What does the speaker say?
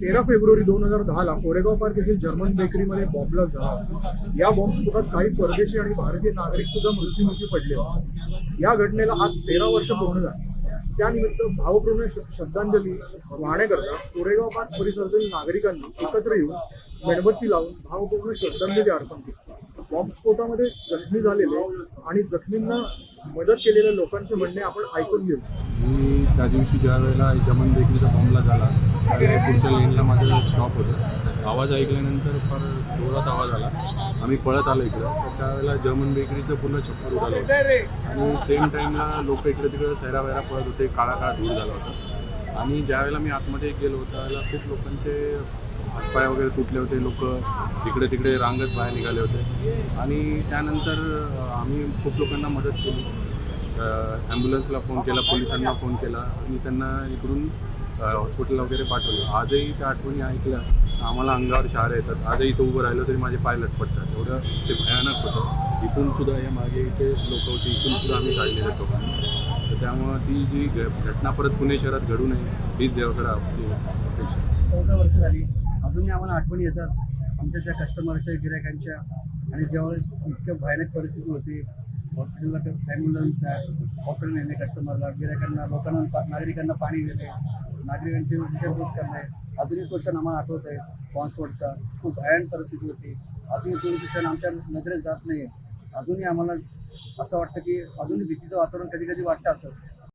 तेरा फेब्रुवारी दोन हजार दहाला कोरेगाव पार्क येथील जर्मन बेकरीमध्ये बॉम्बला झाला. या बॉम्बस्फोटात काही परदेशी आणि भारतीय नागरिक सुद्धा मृत्यूमुखी पडले. या घटनेला आज तेरा वर्ष पूर्ण झाली. त्यानिमित्त भावपूर्ण श- श्रद्धांजली वाहण्याकरता कोरेगाव पार्क परिसरातील नागरिकांनी एकत्र येऊन मेणबत्ती लावून भावपूर्ण श्रद्धांजली अर्पण केली. बॉम्बस्फोटामध्ये जखमी झालेले आणि जखमींना मदत केलेल्या लोकांचे म्हणणे आपण ऐकून घेऊ. मी त्या दिवशी ज्या वेळेला जमन बेकरीचा बॉम्बला झाला पुढच्या लेनला माझं स्टॉप होतं. आवाज ऐकल्यानंतर फार जोरात आवाज आला. आम्ही पळत आलो इकडं. तर त्यावेळेला जर्मन बेकरीचं पूर्ण छप्पर उडालं होतं. आणि सेम टाईमला लोक इकडे तिकडे सैरा वैरा पळत होते. काळा काळा धूर झाला होता. आणि ज्यावेळेला मी आतमध्ये गेलो त्यावेळेला खूप लोकांचे हातपाय वगैरे तुटले होते. लोक इकडे तिकडे रांगत बाहेर निघाले होते. आणि त्यानंतर आम्ही खूप लोकांना मदत केली. ॲम्ब्युलन्सला फोन केला पोलिसांना फोन केला. आणि त्यांना इकडून हॉस्पिटलला वगैरे पाठवलं. आजही त्या आठवणी ऐकल्या. आम्हाला अंगावर शहारे येतात. आजही इथं उभं राहिलं तरी माझे पाय लटपटतात. एवढं ते भयानक होतं. इथून सुद्धा या मागे इथे लोक होते. इथून सुद्धा आम्ही काढलेले लोकांनी तर त्यामुळं ती जी घटना परत पुणे शहरात घडू नये हीच देवाकडे आपली अपेक्षा चौदा वर्ष झाली. अजूनही आम्हाला आठवणी येतात. आमच्या त्या कस्टमरच्या गिरायकांच्या. आणि ज्यावेळेस इतकं भयानक परिस्थिती होती हॉस्पिटलला ॲम्ब्युलन्स हॉस्पिटल नेणे कस्टमरला गिरायकांना लोकांना नागरिकांना पाणी देणे नागरिकांची विचारपूस करणे अजूनही क्वेश्चन आम्हाला आठवत आहे पॉन्सपोर्टचा खूप भयान परिस्थिती होती. अजूनही कोणी क्वेश्चन आमच्या नजरेत जात नाही अजूनही आम्हाला असं वाटतं की अजूनही भीतीचं वातावरण कधी कधी वाटतं असं.